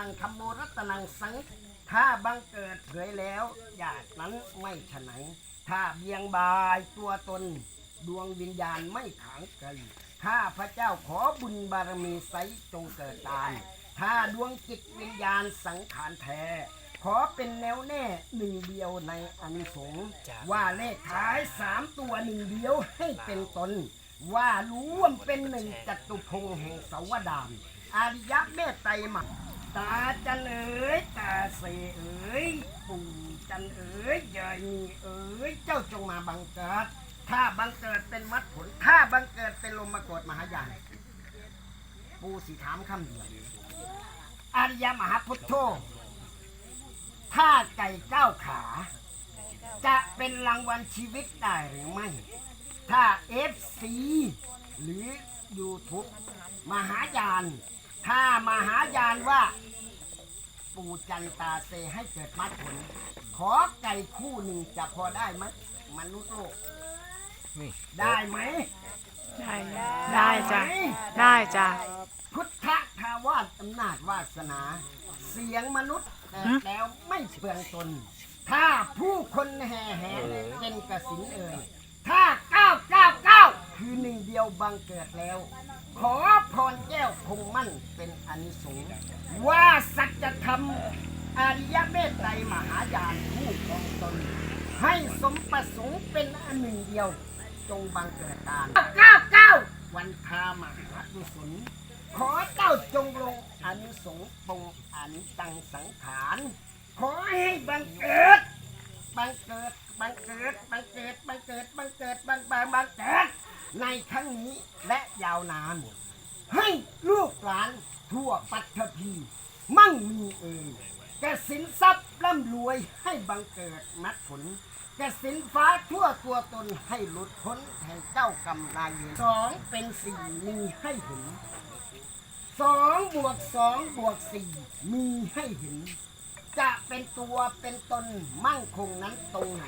นังธรรมโมรัตนังสัง ถ้าบังเกิดเผยแล้วญาตินั้นไม่ฉะไหนถ้าเบียงบายตัวตนดวงวิญญาณไม่ขางไกลข้าพระเจ้าขอบุญบารมีไซจงเกิดตานถ้าดวงจิตวิญญาณสังขารแท้ ขอเป็นแนวแน่หนึ่งเดียวในอานิสงส์ว่าเลขท้ายสามตัวหนึ่งเดียวให้เป็นตน ว่าร่วมเป็นหนึ่งจตุพงษ์แห่งสาวดาม อาริยะเมตไตรมา ตาจันเอ๋ยตาเสเอ๋ยปู่จันเอ๋ยยายมีเอ๋ยเจ้าจงมาบังเกิดถ้าบังเกิดเป็นมัดผลถ้าบังเกิดเป็นลมมากดมหายานปู่สิถามคำเดียวอริยมหาพุทโธถ้าไก่เก้าขา จะเป็นรางวัลชีวิตได้หรือไม่ ถ้าเอฟซีหรือ YouTube มหายาน ถ้ามหายานว่า ปู่จันตาเซให้เกิดมัดผล ขอไก่คู่หนึ่งจะพอได้ไหมมนุษย์โลกนี่ได้ไหม ได้ได้จ้ะได้จ้ะพุทธทาวาสอำนาจวาสนา เสียงมนุษย์แต่แล้วไม่เปลืองตน ถ้าผู้คนแห่แหนเป็นกสินเอ่ยถ้าเก้าเก้าเก้า คือหนึ่งเดียวบังเกิดแล้ว ขอพรแก้วคงมั่นเป็นอานิสงส์ว่าสัจธรรมอริยเมตไตรมหายานผู้ครองตน ให้สมประสงค์เป็นอันหนึ่งเดียว จงบังเกิดตาเก้าเก้าวันทามหากุศลขอเจ้าจงลงอนุสงส์ปงอนิจจังสังขารขอให้บังเกิด บังเกิด บังเกิด บังเกิด บังเกิด บังเกิด บังบังบังเกิด ในครั้งนี้และยาวนาน ให้ลูกหลานทั่วปัตตภีมั่งมีเอ่ยกสินทรัพย์ร่ำรวยให้บังเกิดมัดผลกสินฟ้าทั่วตัวตนให้หลุดพ้นแห่งเจ้ากรรมนายเวรสองเป็นสี่มีให้เห็นสองบวกสองบวกสี่มีให้เห็น จะเป็นตัวเป็นตนมั่งคงนั้นตรงไหน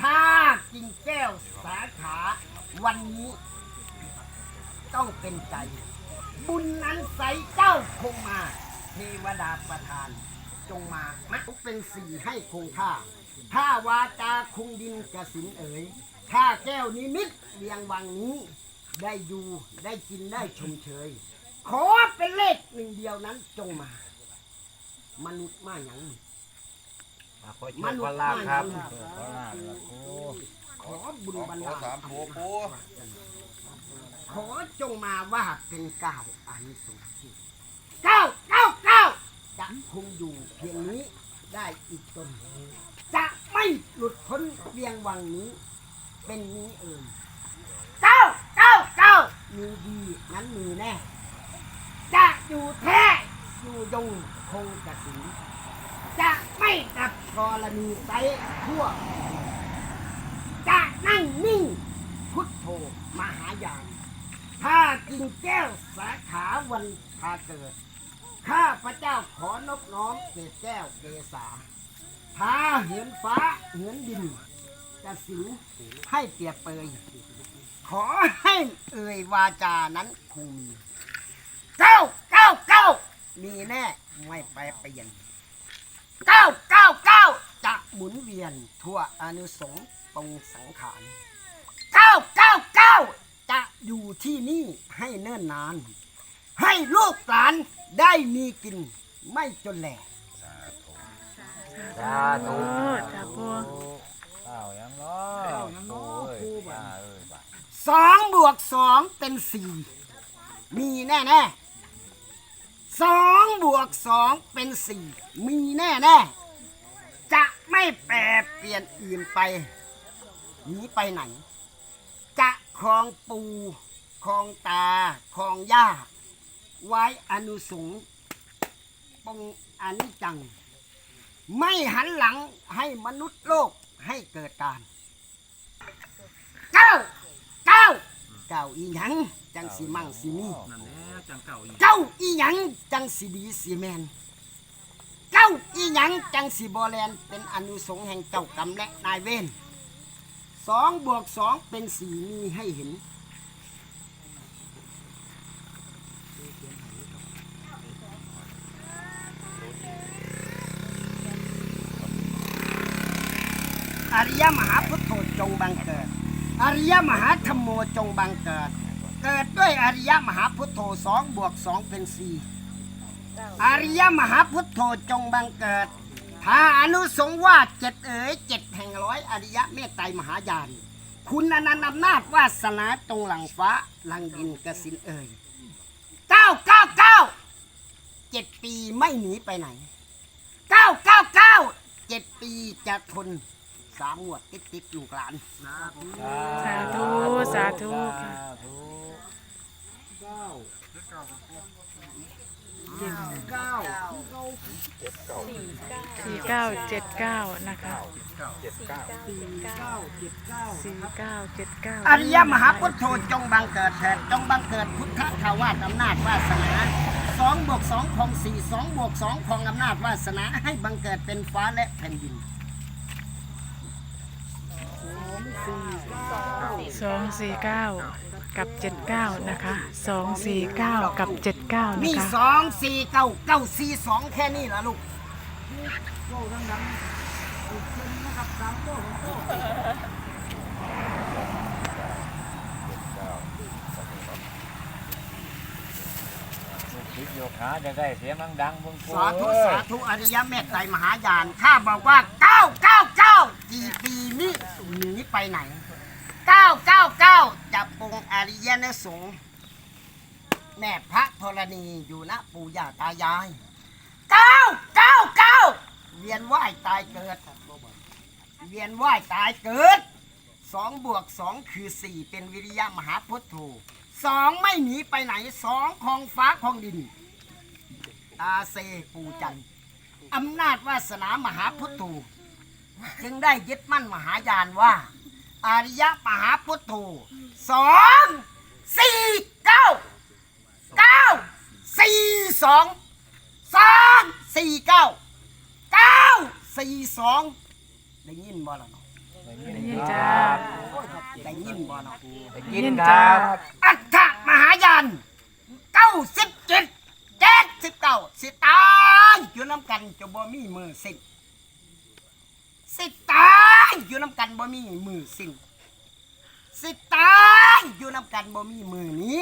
ถ้ากิ่งแก้วสาขาวันนี้ ต้องเป็นใจ บุญนั้นใสเจ้าคงมา เทวดาประทาน จงมามักเป็นสี่ให้คงค่า ถ้าวาจาคงดินกสินเอ๋ย ถ้าแก้วนิมิตเรียงวังนี้ ได้อยู่ได้กินได้ชมเชย ขอเป็นเลขหนึ่งเดียวนั้นจงมา มนุษย์มาอย่างมาขอโชคขอลาภครับมนุษย์ขอลาภครับ ขอบุญบันขอดาลสามตัวปูขอจงมาว่าเป็นเก้าอานิสงส์ที่เก้าเก้าเก้าจะคงอยู่เพียงนี้ได้อีกตนจะไม่หลุดพ้นเวียงวังนี้ เป็นนี้เอ่ยเก้าเก้าเก้ามีดีนั้นมีแน่ จะอยู่แท้อยู่ยงคงกสินจะไม่ดับกรณีไซทั่ว จะนั่งนิ่ง พุทโธ มหายานถ้ากินแก้วสาขาวันพาเกิด ข้าพระเจ้าขอนบน้อมเกศแก้วเกษาท้าเหินฟ้าเหินดินจะสิงให้เปียเปย ขอให้เอ่ยวาจานั้นคงมีเก้าเก้าเก้ามีแน่ไม่ไปเปลี่ยนเก้าเก้าเก้าจะหมุนเวียนทั่วอนุสงส์ปรงสังขาร อยู่ที่นี่ให้เนิ่นนาน ให้ลูกหลานได้มีกินไม่จนแหลกสาธุโอ้จ้ะปูข้าวยังเนาะข้าวยังเนาะโอ้ยครูบ่ะป้าเอ้ยบ่ะสองบวกสองเป็นสี่มีแน่แน่ๆสองบวกสองเป็นสี่มีแน่แน่ๆจะไม่แปรเปลี่ยนอื่นไปหนีไปไหนจะ คลองปูคลองตาคลองย่า ไว้อนุสงส์ปงอนิจจัง ไม่หันหลังให้มนุษย์โลกให้เกิดการเก้าเก้าเก้าอีหยังจังสีมั่งสีมีนั่นแหละจังเก่าอีกเก้าอีหยังจังสีดีสีแมนเก้าอีหยังจังสีบอแลนเป็นอนุสงส์แห่งเจ้ากรรมและนายเวร สองบวกสองเป็นสี่มีให้เห็น อริยมหาพุทโธจงบังเกิด อริยมหาธรรมโมจงบังเกิด เกิดด้วยอริยมหาพุทโธสองบวกสองเป็นสี่อริยมหาพุทโธจงบังเกิด ถ้าอนุสงฆ์ว่าเจ็ดเอ๋ยเจ็ดแห่งร้อยอริยะเมตไตรมหายาน คุณอนันต์อำนาจวาสนาตรงหลังฟ้าหลังดินกสินเอ่ยเก้าเก้าเก้าเจ็ดปีไม่หนีไปไหนเก้าเก้าเก้าเจ็ดปีจะทนสามงวดติดติดๆลูกลาน สาธุ สาธุค่ะ สาธุ สี่เก้าเจ็ดเก้านะคะเจ็ดเก้าสี่เก้าเจ็ดเก้าอริยมหาพุทโธจงบังเกิดเถิดจงบังเกิดพุทธทาวาสอำนาจวาสนาสองบวกสองของสี่สองบวกสองของอำนาจวาสนาให้บังเกิดเป็นฟ้าและแผ่นดินสองสี่เก้า กับเจ็ดเก้านะคะสองสี่เก้ากับเจ็ดเก้ามีนะคะสองสี่เก้าเก้าสี่สองแค่นี้ละลูกลูกศิษย์โยคะจะได้เสียงดังๆมึงปูสาธุเอ้ยสาธุอริยเมตไตรมหายาน ข้าบอกว่าเก้าเก้าเก้ากี่ปีนี้หนีไปไหน เก้าเก้าเก้าจะปงอริยนสงฆ์แม่พระธรณีอยู่นะปู่ย่าตายายเก้าเก้าเก้าเวียนว่ายตายเกิด เวียนว่ายตายเกิดสองบวกสองคือสี่เป็นวิริยะมหาพุทโธสองไม่หนีไปไหนสองของฟ้าของดิน ตาเซปูจันอำนาจวาสนามหาพุทโธจึงได้ยึดมั่นมหายานว่า อริยมหาพุทโธสองสี่เก้าเก้าสี่สองสองสี่เก้าเก้าสี่สองได้ยินบ่ล่ะเนาะได้ยินจ้าได้ยินบ่เนาะได้ยินครับอัฏฐมหายานเก้าสิบเจ็ดเจ็ดสิบเก้าสิตายอยู่น้ำกันจะบ่มีมือสิ้น สิตายอยู่น้ำกันบ่มีมือสิ้นสิตายอยู่น้ำกันบ่มีมือหนี้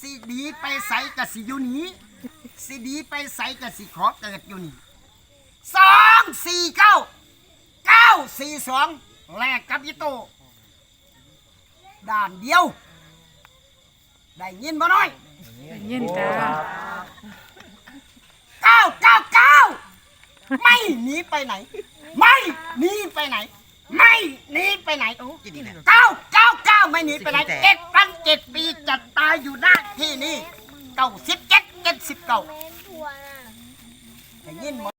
สิดีไปใสกับสิอยู่นี้สิดีไปใสกับสิขอเกิดอยู่นี่สองสี่เก้าเก้าสี่สองแลกกับยิโตด่านเดียว ได้ยินบ่น้อยได้ยินจ้าเก้าเก้าเก้าไม่หนีไปไหน ไม่หนีไปไหน ไม่หนีไปไหนเก้าเก้าเก้าไม่หนีไปไหนเจ็ดพันเจ็ดปีจะตายอยู่หน้าที่นี่เก้าสิบเจ็ดเจ็ดสิบเก้าได้ยินบ่